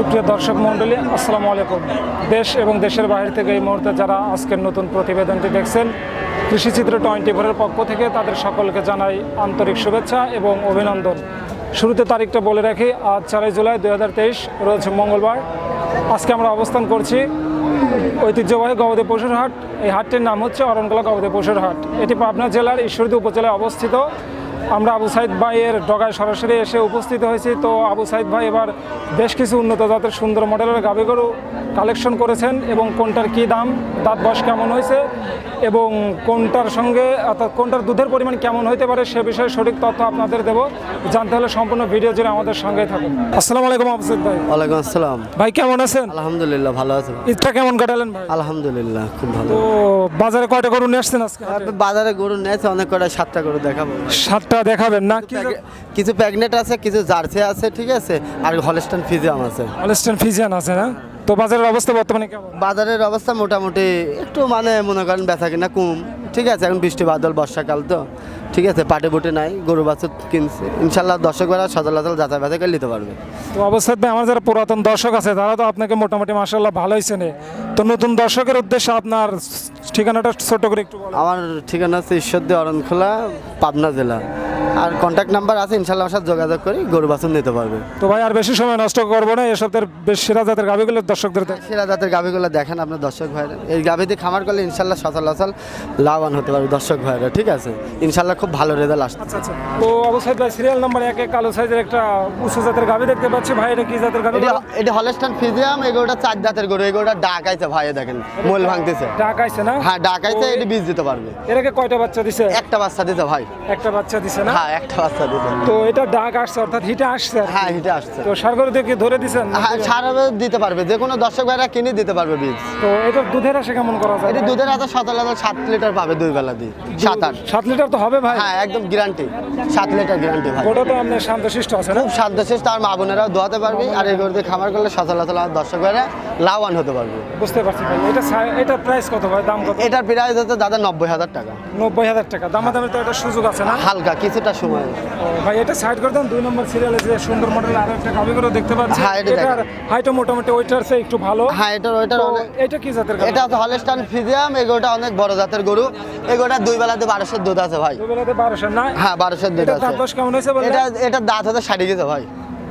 সুপ্রিয় দর্শক মণ্ডলী, আসসালামু আলাইকুম। দেশ এবং দেশের বাইরে থেকে এই মুহূর্তে যারা আজকের নতুন প্রতিবেদনটি দেখছেন, কৃষিচিত্র টোয়েন্টি ফোরের পক্ষ থেকে তাদের সকলকে জানাই আন্তরিক শুভেচ্ছা এবং অভিনন্দন। শুরুতে তারিখটা বলে রাখি, আজ চারই জুলাই দুই রোজ মঙ্গলবার। আজকে আমরা অবস্থান করছি ঐতিহ্যবাহী গবাদি পশুর হাট। এই হাটটির নাম হচ্ছে অরণকলা গবাদি পশুর হাট। এটি পাবনা জেলার ঈশ্বরদী উপজেলায় অবস্থিত। আমরা আবু সাইদ ভাইয়ের ডগায় সরাসরি এসে উপস্থিত হয়েছি। তো আবু সাইদ ভাই এবার বেশ কিছু উন্নত জাতের সুন্দর মডেলের গাভী গরু কালেকশন করেছেন এবং কোনটার কী দাম দাঁত বয়স কেমন হয়েছে এবং কোনটার সঙ্গে অর্থাৎ কোনটার দুধের পরিমাণ কেমন হতে পারে সে বিষয়ে সঠিক তথ্য আপনাদের দেব। জানতে হলে সম্পূর্ণ ভিডিও জুড়ে আমাদের সঙ্গেই থাকুন। আসসালামু আলাইকুম আবু সাইদ ভাই। ওয়ালাইকুম আসসালাম। ভাই কেমন আছেন? আলহামদুলিল্লাহ ভালো আছেন ঈদটা কেমন কাটালেন ভাই? আলহামদুলিল্লাহ খুব ভালো। তো বাজারে কয়টা গরু নিয়ে আসছেন আজকে? বাজারে গরু নিয়েছে অনেক কটা সাতটা গরু দেখাবো। সাতটা দেখাবেন না? কিছু প্যাগনেট আছে কিছু জার্সি আছে ঠিক আছে? আর হলস্টান ফিজিয়াম আছে। অলস্টান ফিজিয়ান আছে না? তো বাজারের অবস্থা বর্তমানে কেমন? বাজারের অবস্থা মোটামুটি একটু মানে মনে করেন ব্যথা কিনা কম। ঠিক আছে এখন বৃষ্টি বাদল বর্ষাকাল তো। ঠিক আছে পাটে বুটে নাই গরু বাছুর কিনছে। ইনশাল্লাহ দর্শক বেলা সদল সদল যাচাই বাছাই করে নিতে পারবে। তো অবস্থায় ভাই, আমার যারা পুরাতন দর্শক আছে তারা তো আপনাকে মোটামুটি মাসাল্লাহ ভালোই চেনে। তো নতুন দর্শকের উদ্দেশ্যে আপনার ঠিকানাটা ছোট করে একটু আমার ঠিকানা হচ্ছে ঈশ্বরদী অরণখোলা পাবনা জেলা। আর কন্ট্যাক্ট নাম্বার আছে ইনশাল্লাহ আমার সাথে যোগাযোগ করি গরু বাছুর নিতে পারবে। তো ভাই আর বেশি সময় নষ্ট করব না এসবের বেশ সেরা জাতের গাভিগুলো দর্শকদের সেরা জাতের গাভিগুলো দেখেন আপনার দর্শক ভাইরা। এই গাভিতে খামার করলে ইনশাল্লাহ সচল সচলাচল লাভবান হতে পারবে দর্শক ভাইরা ঠিক আছে? ইনশাল্লাহ খুব ভালো রেজাল্ট আসছে। আচ্ছা আচ্ছা। তো অবশ্যই ভাই সিরিয়াল নাম্বার একে কালো সাইজের একটা উঁচু জাতের গাভি দেখতে পাচ্ছি। ভাই এটা কি জাতের গাভি এটা হলস্টান ফিজিয়াম এগুলোটা চার দাঁতের গরু এগুলোটা ডাক আইছে ভাই দেখেন মোল ভাঙতেছে। ডাক আইছে না? হ্যাঁ ডাক আইছে এটা বীজ দিতে পারবে। আগে কয়টা বাচ্চা দিছে? একটা বাচ্চা দিতে ভাই। একটা বাচ্চা দিছে না? হ্যাঁ একটা বাচ্চা দিতে তো এটা ডাক আসছে অর্থাৎ হিটে আসছে হ্যাঁ হিটে আসছে। তো সারগরু দিয়ে ধরে দিছেন হ্যাঁ সারা দিতে পারবে। যে কোনো দর্শক ভাইরা কিনে দিতে পারবে বীজ। তো এটা দুধের আসে কেমন করা যায়? এটা দুধের হাতে সচলাচল সাত লিটার পাবে দুই বেলা দিয়ে। সাত আট। সাত লিটার তো হবে ভাই। হ্যাঁ একদম গ্যারান্টি সাত লিটার গ্যারান্টি ভাই। ওটা তো আপনার শান্তশিষ্ট আছে খুব শেষ তার মা বোনেরাও দোয়াতে পারবে। আর এই গরুতে খামার করলে সচলাচল আর দর্শক ভাইরা লাভবান হতে পারবে। বুঝতে পারছি ভাই এটা এটা প্রাইস কত ভাই দাম কত? এটার প্রাইস হচ্ছে দাদা নব্বই হাজার টাকা। নব্বই হাজার টাকা দামাদামি তো একটা সুযোগ আছে না? হালকা কিছুটা সময়। ভাই এটা সাইড করে দেন দুই নম্বর সিরিয়ালে যে সুন্দর মডেল আরও একটা গাভি করে দেখতে পাচ্ছি। হ্যাঁ, এটা এটার হাইটও মোটামুটি ওইটার চেয়ে একটু ভালো। হ্যাঁ এটার ওইটার এটা কি জাতের গাভি এটা হচ্ছে হলস্টান ফিজিয়াম এগোটা অনেক বড় জাতের গরু। এগোটা দুই বেলাতে বারোশোর দুধ আছে ভাই। দুই বেলাতে বারোশো না? হ্যাঁ বারোশোর দুধ এটা আছে। দাঁত কেমন হয়েছে এটা এটার দাঁত হতে সারি গেছে ভাই।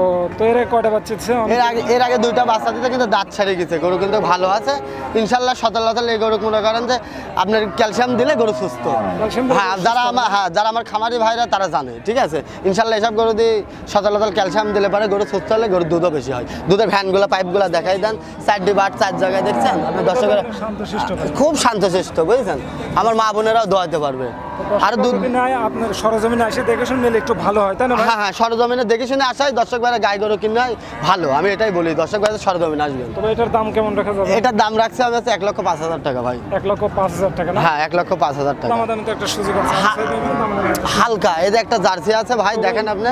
ও তো এর কয়টা বাচ্চা দিচ্ছে এর আগে এর আগে দুইটা বাচ্চা দিতে কিন্তু দাঁত সারি গেছে। গরু কিন্তু ভালো আছে। ইনশাল্লাহ সতর্কতাল এই গরু মনে করেন যে আপনার ক্যালসিয়াম দিলে গরু সুস্থ। হ্যাঁ যারা আমার হ্যাঁ যারা আমার খামারি ভাইরা তারা জানে ঠিক আছে? ইনশাল্লাহ এসব গরু দিয়ে সতর্কতাল ক্যালসিয়াম দিলে পরে গরু সুস্থ হলে গরুর দুধও বেশি হয়। দুধের ভ্যানগুলো পাইপগুলো দেখাই দেন। চারটি বাট চার জায়গায় দেখছেন? আপনি দর্শকের খুব শান্তশিষ্ট বুঝেছেন? আমার মা বোনেরাও দোয়াতে পারবে। আর দুধ আপনার সরজমিনে এসে দেখে শুনে নিলে একটু ভালো হয় তাই না হ্যাঁ হ্যাঁ সরজমিনে দেখে শুনে আসাই দর্শক ভাইরা গাই গরু কিনে ভালো আমি এটাই বলি দর্শক ভাইরা সরজমিনে আসবেন। তবে এটার দাম কেমন রাখা যাবে? এটার দাম রাখছে আমি এক লক্ষ পাঁচ হাজার টাকা ভাই। এক লক্ষ পাঁচ হাজার টাকা না? হ্যাঁ এক লক্ষ পাঁচ হাজার টাকা। দামাদামি তো একটা সুযোগ আছে। হালকা এই যে একটা জার্সি আছে ভাই দেখেন আপনি।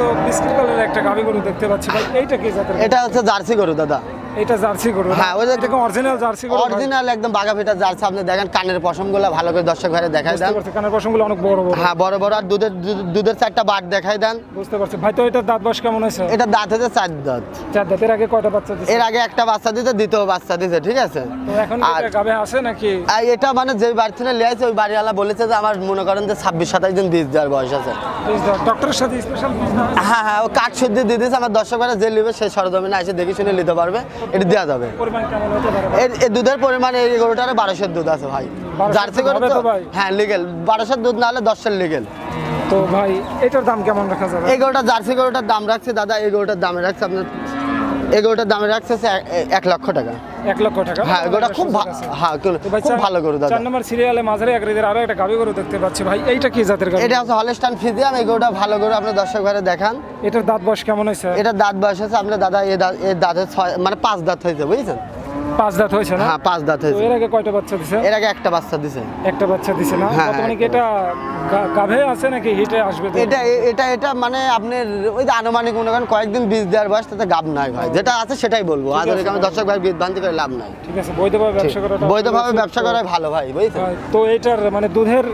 তো বিস্কিট কালারের একটা গাভি গরু দেখতে পাচ্ছি ভাই এইটা কি জাতের এটা হচ্ছে জার্সি গরু দাদা। এটা জার্সি গরু হ্যাঁ, ওই যে- অরিজিনাল জার্সি গরু। অরিজিনাল একদম বাঘা ফিটার জার্সি। আপনি দেখেন কানের পশমগুলো ভালো করে দর্শক ভাইরা দেখাই দেন। কানের পশমগুলো অনেক বড় বড়। হ্যাঁ বড় বড় আর দুধের দুধ- দুধের চারটা বাট দেখাই দেন। বুঝতে পারছি। ভাই তো এটার দাঁত বয়স কেমন হয়েছে? এটা দাঁত হচ্ছে চার দাঁত। চার দাঁতের আগে কয়টা বাচ্চা দিচ্ছে এর আগে একটা বাচ্চা দিতে দ্বিতীয় বাচ্চা দিতে ঠিক আছে? তো এখন আর- এটা গাভে আছে নাকি? এটা মানে যে বাড়ি থেকে লিয়ে আছে ওই বাড়িওয়ালা বলেছে যে আমার মনে করেন যে ছাব্বিশ সাতাশ দিন বীজ দেওয়ার বয়স আছে। ডক্টরের সাথে স্পেশাল হ্যাঁ হ্যাঁ ও কাঠ সর্দি দিয়ে দিয়েছে। আমার দর্শকরা যে নেবে সেই সরজমিনে এসে দেখে শুনে নিতে পারবে। এটা দেওয়া যাবে? এর দুধের পরিমাণ এই গরুটার বারোশোর দুধ আছে ভাই। জার্সি গরু তো তো হ্যাঁ লিগেল বারোশোর দুধ না হলে দশের লিগেল তো ভাই এটার দাম কেমন রাখা যাবে? এই গরুটা জার্সি গরুটার দাম রাখছে দাদা এই গরুটার দাম রাখছে আপনার এই গরুটার দামে রাখছে এক- লক্ষ টাকা। এক লক্ষ টাকা? হ্যাঁ গরুটা খুব। হ্যাঁ খুব ভালো গরু দাদা। চার নম্বর সিরিয়ালে মাঝারি একরিদের আরও একটা গাভি গরু দেখতে পাচ্ছি ভাই। এইটা কি জাতের গাভি? এটা হচ্ছে হলস্টান ফিজিয়াম এই গরুটা ভালো গরু আপনার দর্শক ঘরে দেখান। এটার দাঁত বয়স কেমন হয়েছে? এটা দাঁত বয়স আছে আপনার দাদা এ দাঁতের ছয় মানে পাঁচ দাঁত হয়েছে বুঝেছেন? পাঁচ দাঁত হয়েছে না? হ্যাঁ পাঁচ দাঁত হয়েছে। এর আগে কয়টা বাচ্চা দিছে? এর আগে একটা বাচ্চা দিছে। একটা বাচ্চা দিছে না? হ্যাঁ, বর্তমানে কি এটা গাভে আছে নাকি? হিটে আসবে এটা এটা এটা মানে আপনার ওই যে আনুমানিক মনে করেন কয়েকদিন বীজ দেওয়ার বয়স তাতে গাব নাই ভাই। যেটা আছে সেটাই বলব। আদরিক আমি দর্শক ভাই বিভ্রান্তি করে লাভ নাই। ঠিক আছে বৈধভাবে ব্যবসা করাটা বৈধভাবে ব্যবসা করাই ভালো ভাই বুঝছেন? তো এটার মানে দুধের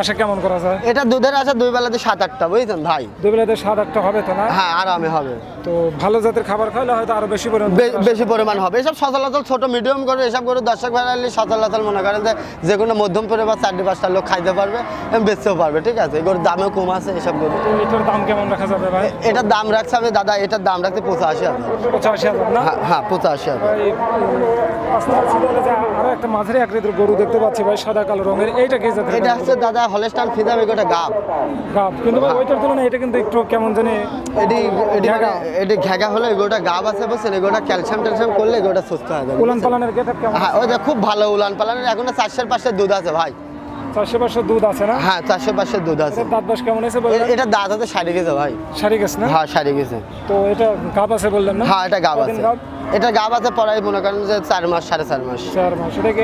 আশা কেমন করা যায়? এটা দুধের আছে দুই বেলাতে সাত আটটা বুঝছেন ভাই? দুই বেলাতে সাত আটটা হবে তো না? হ্যাঁ আরামে হবে। তো ভালো জাতের খাবার খাইলে হয়তো আরও বেশি পরিমাণ বে- বেশি পরিমাণ হবে। এসব সচলাচল ছোট মিডিয়াম করে এসব করে দর্শক ভাড়ালি সচলাচল মনে করেন যে যে কোনো মধ্যম পরিবার চারটি পাঁচটা লোক খাইতে পারবে বেচতেও পারবে ঠিক আছে? এগুলোর দামেও কম আছে এসব গরু। এটার দাম কেমন রাখা যাবে ভাই? এটার দাম রাখছে আমি দাদা এটার দাম রাখতে পঁচাশি হাজার। পঁচাশি হাজার না? হ্যাঁ হ্যাঁ পঁচাশি হাজার। আরও একটা মাঝারি আকৃতির গরু দেখতে পাচ্ছি ভাই সাদা কালো রঙের এইটা কি জাতের এটা হচ্ছে দাদা হলেস্টান ফিদাম এগুলোটা গাব। গাব কিন্তু ভাই ওইটার তুলনায় এটা কিন্তু একটু কেমন জানি এটি এটি। এটি ঘ্যাগা হলে এগুলোটা গাব আছে বুঝছেন? এগুলোটা ক্যালসিয়াম ট্যালসিয়াম করলে এগুলোটা সুস্থ হয়ে যাবে উলান পালানের কেমন হ্যাঁ ওই খুব ভালো উলান পালানের এখন চারশের পাঁচশের দুধ আছে ভাই। চারশো পাঁচশো দুধ আছে না? হ্যাঁ চারশো দুধ আছে। দাঁত বাস কেমন আছে এটা দাঁত হাতে সারি গেছে ভাই। সারি গেছে না? হ্যাঁ সারি গেছে। তো এটা গাব আছে বললেন না? হ্যাঁ এটা গাব কদিন আছে। এটা গাব আছে পড়াই মনে করেন যে চার মাস সাড়ে চার মাস। চার মাস। এটা কি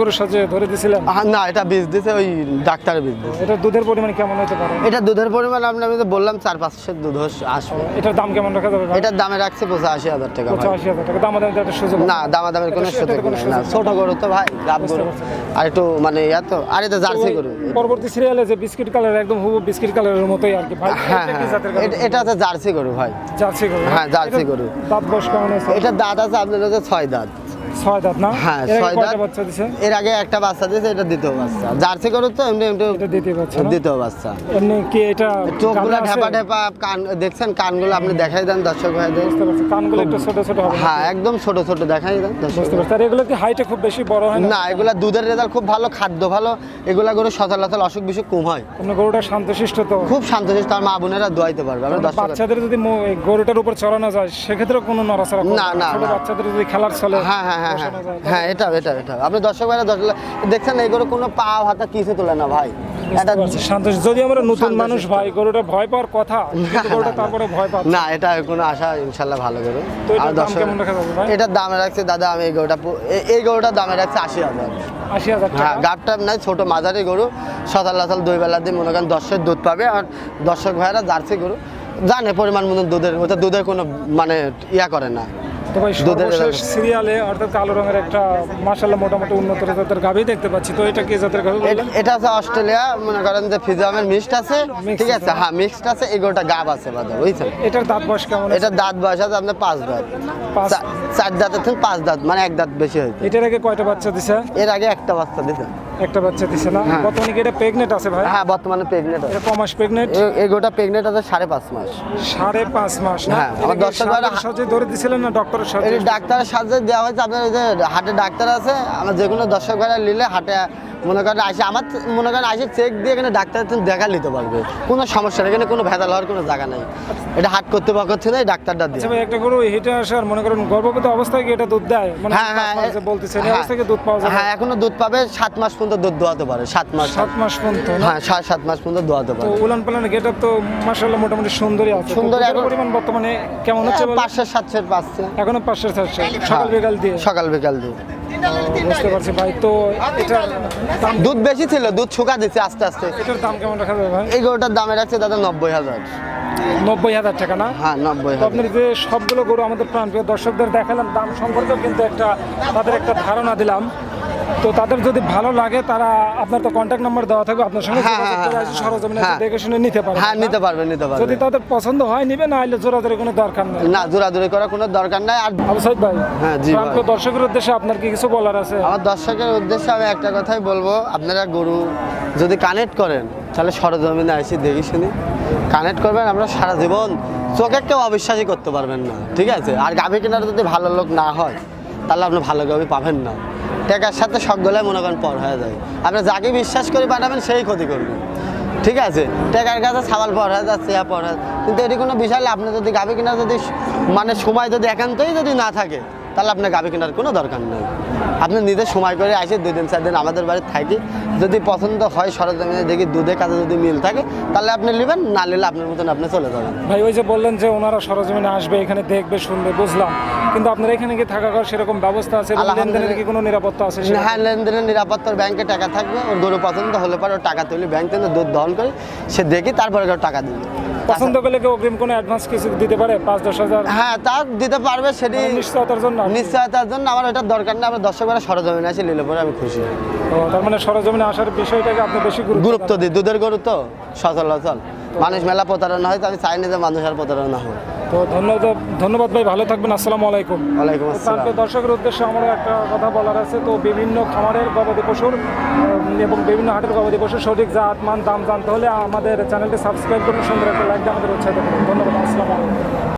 গরুর সাথে ধরে দিছিলেন? না এটা বীজ দিছে ওই ডাক্তারের বীজ দিছে। এটা দুধের পরিমাণ কেমন হতে পারে? এটা দুধের পরিমাণ আপনি আমি বললাম চার পাঁচশের দুধ আসবে। এটার দাম কেমন রাখা যাবে এটার দামে রাখছে পঁচাশি হাজার টাকা পঁচাশি হাজার টাকা। একটা সুযোগ না দামাদামের কোনো সুযোগ না ছোট গরু তো ভাই গাব গরু। পারছি। আর একটু মানে ইয়া তো আর এটা জার্সি গরু। পরবর্তী সিরিয়ালে যে বিস্কিট কালার একদম হুবু বিস্কিট কালারের মতোই আর কি। ভাই হ্যাঁ এটা আছে হ্যাঁ এটা- হচ্ছে জার্সি গরু ভাই জার্সি গরু হ্যাঁ, জার্সি গরু। দাঁত বস কেমন আছে এটা দাঁত আছে আপনার হচ্ছে ছয় দাঁত। ছয় দাঁত না? হ্যাঁ ছয় দাঁত? বাচ্চা দিছে? এর আগে একটা বাচ্চা দিয়েছে এটা দ্বিতীয় বাচ্চা। জার্সি গরু তো এমনি এমনি দ্বিতীয় বাচ্চা দ্বিতীয় বাচ্চা। এমনি কি এটা চোখগুলো ঢেপা ঢেপা কান দেখছেন কানগুলো আপনি দেখাই দেন দর্শক ভাইদের? বুঝতে কানগুলো একটু ছোট ছোট হবে হ্যাঁ একদম ছোট ছোট দেখাই দেন বুঝতে পারছি। আর এগুলো কি হাইটে খুব বেশি বড় হয় না? না এগুলা দুধের রেজাল্ট খুব ভালো খাদ্য ভালো। এগুলা গরু সচলাচল অসুখ বিসুখ কম হয়। আপনার গরুটা শান্তশিষ্ট তো? খুব শান্তশিষ্ট তার মা বোনেরা দোয়াইতে পারবে। আমরা বাচ্চাদের যদি গরুটার উপর চড়ানো যায় সেক্ষেত্রে কোনো নড়াচড়া না, না, না। বাচ্চাদের যদি খেলার চলে হ্যাঁ হ্যাঁ হ্যাঁ হ্যাঁ হ্যাঁ এটা এটা এটা। আপনি দর্শক ভাইরা দর্শক দেখছেন এগুলো কোনো পা হাতা কিছু তোলে না ভাই। এটা যদি আমরা নতুন মানুষ ভাই গরুটা ভয় পাওয়ার কথা গরুটা তারপরে ভয় পাচ্ছে। না এটা কোনো আশা ইনশাল্লাহ ভালো রাখা যাবে ভাই? এটার দামে রাখছে দাদা আমি এই গরুটা এই গরুটার দামে রাখছে আশি হাজার। আশি হাজার হ্যাঁ গাবটা নাই ছোট মাঝারি গরু। সকাল লাসাল দুই বেলা দিয়ে মনে করেন দশের দুধ পাবে। আর দর্শক ভাইরা জার্সি গরু। জানে পরিমাণ মতন দুধের ওটা দুধের কোনো মানে ইয়া করে না। তো ভাই সর্বশেষ সিরিয়ালে অর্থাৎ কালো রঙের একটা মাসাল্লাহ মোটামুটি উন্নত জাতের গাভি দেখতে পাচ্ছি। তো এটা কি জাতের গাভি এটা আছে অস্ট্রেলিয়া মনে করেন যে ফিজামের মিক্সড আছে। ঠিক আছে আছে। হ্যাঁ মিক্সড আছে এই গরুটা গাব আছে বাদে বুঝছেন? এটার দাঁত বয়স কেমন? এটা দাঁত বয়স আছে আপনার পাঁচ দাঁত। চার দাঁতের থেকে পাঁচ দাঁত মানে এক দাঁত বেশি হয়েছে। এটার আগে কয়টা বাচ্চা দিছে? এর আগে একটা বাচ্চা দিতে একটা বাচ্চা দিছে না? হ্যাঁ। বর্তমানে কি এটা প্রেগনেন্ট আছে ভাই? হ্যাঁ বর্তমানে প্রেগনেন্ট এটা ক মাস প্রেগনেন্ট এই গোটা প্রেগনেন্ট আছে সাড়ে পাঁচ মাস। সাড়ে পাঁচ মাস হ্যাঁ, আমার দর্শক সাজে ধরে দিছিলেন না ডক্টরের সাথে এই ডাক্তারের সাহায্যে দেওয়া হয়েছে আপনার ওই যে হাটে ডাক্তার আছে আমার যে কোনো দর্শক নিলে হাটে মনে করেন আসে আমার মনে করেন আসে চেক দিয়ে এখানে ডাক্তার দেখা নিতে পারবে। কোনো সমস্যা নেই এখানে কোনো ভেজাল হওয়ার কোনো জায়গা নেই। এটা হাট কর্তৃপক্ষ থেকে এই ডাক্তারটা দিয়ে। আচ্ছা একটা গরু হেঁটে আসার মনে করেন গর্ভবতী অবস্থায় কি এটা দুধ দেয়। মানে হ্যাঁ হ্যাঁ বলতেছেন হ্যাঁ, অবস্থায় দুধ পাওয়া যাবে। হ্যাঁ এখনও দুধ পাবে সাত মাস পর্যন্ত দুধ দোয়াতে পারে সাত মাস। সাত মাস পর্যন্ত হ্যাঁ সাত সাত মাস পর্যন্ত দোয়াতে পারে। উলান পালান গেট আপ তো মাসাল্লাহ মোটামুটি সুন্দরই আছে। সুন্দর এখন- পরিমাণ বর্তমানে কেমন হচ্ছে পাঁচশো সাতশোর পাচ্ছে। এখনও পাঁচশো চারশো সকাল বিকাল দিয়ে? সকাল বিকাল দিয়ে। বুঝতে পারছি ভাই তো এটার দাম দুধ বেশি ছিল দুধ শুকা দিচ্ছে আস্তে আস্তে। এটার দাম কেমন রাখা যাবে ভাই? এই গরুটার দামে রাখছে দাদা নব্বই হাজার। নব্বই হাজার টাকা না? হ্যাঁ নব্বই আপনার যে সবগুলো গরু আমাদের প্রাণপ্রিয় দর্শকদের দেখালাম দাম সম্পর্কেও কিন্তু একটা তাদের একটা ধারণা দিলাম। তো তাদের যদি ভালো লাগে তারা আপনার তো কন্ট্যাক্ট নাম্বার দেওয়া থাকবে আপনার সঙ্গে হ্যাঁ, যোগাযোগ করে হ্যাঁ, সরজমিনে হ্যাঁ। দেখে শুনে নিতে পারবে। হ্যাঁ নিতে পারবে নিতে পারবে। যদি তাদের পছন্দ হয় নিবে না হলে জোরাজোরি কোনো দরকার নেই। না জোরাজুরি করার কোনো দরকার নাই। আর আবু সাইদ ভাই হ্যাঁ, জি ভাই। প্রাণপ্রিয় দর্শকের উদ্দেশ্যে আপনার কি কিছু বলার আছে? আমার দর্শকের উদ্দেশ্যে আমি একটা কথাই বলব। আপনারা গরু যদি কানেক্ট করেন তাহলে সরজমিনে আসি দেখি শুনি। কানেক্ট করবেন আমরা সারা জীবন চোখে কেউ অবিশ্বাসই করতে পারবেন না। ঠিক আছে? আর গাভী কেনার যদি ভালো লোক না হয় তাহলে আপনি ভালো গাভী পাবেন না। টেকার সাথে সবগুলাই মনে করেন পর হয়ে যায়। আপনি যাকে বিশ্বাস করে পাঠাবেন, সেই ক্ষতি করবে। ঠিক আছে? টেকার কাছে সাবাল পর হয়ে যাচ্ছে পর কিন্তু এটি কোনো বিষয় আপনি যদি গাভী কিনা যদি মানে সময় যদি একান্তই যদি না থাকে তাহলে আপনার গাভি কেনার কোনো দরকার নেই। আপনি নিজে সময় করে আসে দুই দিন চার দিন আমাদের বাড়িতে থাকি। যদি পছন্দ হয় সরজমিনে দেখি দুধে কাজে যদি মিল থাকে তাহলে আপনি নেবেন না নিলে আপনার মতন আপনি চলে যাবেন। ভাই ওই যে বললেন যে ওনারা সরজমিনে আসবে এখানে দেখবে শুনবে বুঝলাম। কিন্তু আপনার এখানে কি থাকা খাওয়ার সেরকম ব্যবস্থা আছে। লেনদেনের কি কোনো নিরাপত্তা আছে হ্যাঁ লেনদেনের নিরাপত্তার ব্যাংকে টাকা থাকবে। ওর গরু পছন্দ হলে পরে ওর টাকা তুলি ব্যাংক থেকে দুধ দহন করে সে দেখি তারপরে ওর টাকা দিবে। পছন্দ করলে কি অগ্রিম কোনো অ্যাডভান্স কিছু দিতে পারে? পাঁচ দশ হাজার? হ্যাঁ তা দিতে পারবে সেটি মানে নিশ্চয়তার জন্য নিশ্চয়তার জন্য আমার ওটার দরকার নেই আমার দর্শকরা সরজমিনে আসে নিলে পরে আমি খুশি। তো তার মানে সরজমিনে আসার বিষয়টাকে আপনি বেশি গুরুত্ব গুরুত্ব দিই দুধের গরু তো সচলাচল মানুষ মেলা প্রতারণা হয় তো আমি চাই না যে মানুষ আর প্রতারণা হয় তো ধন্যবাদ ধন্যবাদ ভাই ভালো থাকবেন আসসালামু আলাইকুম। ওয়ালাইকুম আসসালাম। দর্শকের উদ্দেশ্যে আমার একটা কথা বলার আছে তো বিভিন্ন খামারের গবাদি পশুর এবং বিভিন্ন হাটের গবাদি পশুর সঠিক জাত মান দাম জানতে হলে আমাদের চ্যানেলটি সাবস্ক্রাইব করুন সুন্দর একটা লাইক দিয়ে আমাদের উৎসাহিত করুন। ধন্যবাদ আসসালামু আলাইকুম।